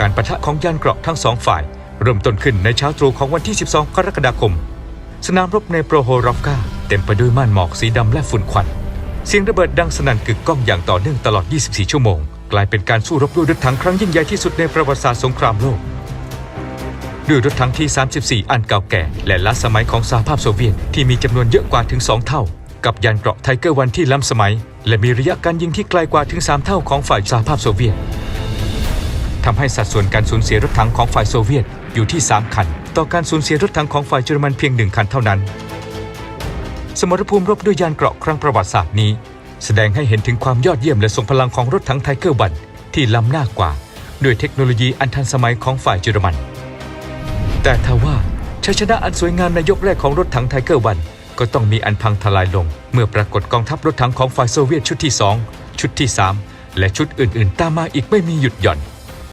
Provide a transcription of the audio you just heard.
การประทะของยานเกราะทั้งสองฝ่าย เริ่มต้นขึ้นในเช้าตรู่ของวันที่ 12 กรกฎาคม สนามรบในโปรโฮรอฟกาเต็มไปด้วยม่านหมอกสีดำและฝุ่นควัน เสียงระเบิดดังสนั่นกึกก้องอย่างต่อเนื่องตลอด 24 ชั่วโมง กลายเป็นการสู้รบด้วยรถถังครั้งยิ่งใหญ่ที่สุดในประวัติศาสตร์สงครามโลกด้วยรถถังที่ 34 อันเก่าแก่และล้าสมัยของสหภาพโซเวียตที่มีจำนวนเยอะกว่าถึง 2 เท่า กับยานเกราะไทเกอร์วันที่ล้ำสมัย และมีระยะการยิงที่ไกลกว่าถึง 3 เท่าของฝ่ายสหภาพโซเวียต ทำให้สัดส่วนการสูญเสียรถถังของฝ่ายโซเวียตอยู่ที่ 3 คัน ต่อการสูญเสียรถถังของฝ่ายเยอรมันเพียง 1 คันเท่านั้น สมรภูมิรบด้วยยานเกราะครั้งประวัติศาสตร์นี้ แสดงให้เห็นถึงความยอดเยี่ยมและทรงพลังของรถถังไทเกอร์วันที่ล้ำหน้ากว่า ด้วยเทคโนโลยีอันทันสมัยของฝ่ายเยอรมัน แต่ทว่าชัยชนะอันสวยงามในยกแรกของรถถังไทเกอร์วันก็ต้องมีอันพังทลายลง เมื่อปรากฏกองทัพรถถังของฝ่ายโซเวียตชุดที่ 2 ชุดที่ 3 และชุดอื่น ๆ ตามมาอีกไม่มีหยุดหย่อน